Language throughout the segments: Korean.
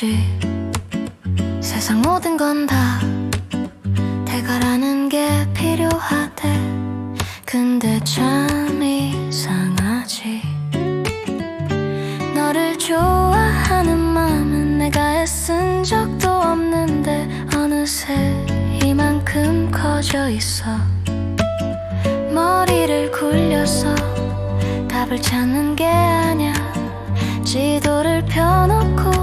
붙지 세상 모든 건 다 대가라는 게 필요하대. 근데 참 이상하지. 너를 좋아하는 마음은 내가 애쓴 적도 없는데 어느새 이만큼 커져 있어. 머리를 굴려서 답을 찾는 게 아냐 지도를 펴놓고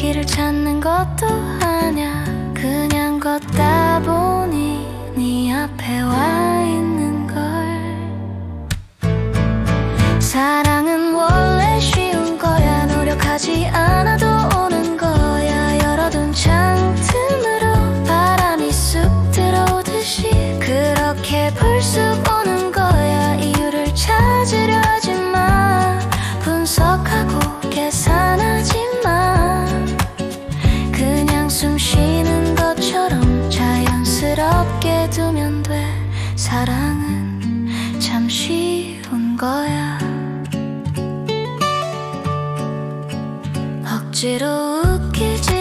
길을 찾는 것도 아냐 그냥 걷다 보니 네 앞에 와 있는 거야. 억지로 웃기지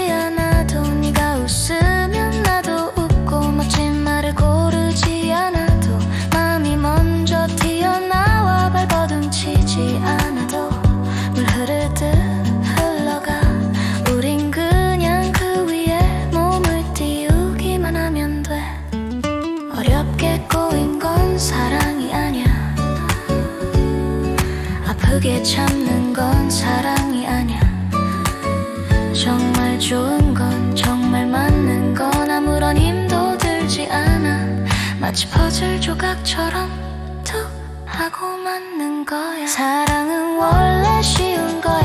아프게 참는 건 사랑이 아니야. 정말 좋은 건 정말 맞는 건 아무런 힘도 들지 않아. 마치 퍼즐 조각처럼 툭 하고 맞는 거야. 사랑은 원래 쉬운 거야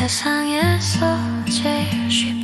세상에서 제일 쉽잖아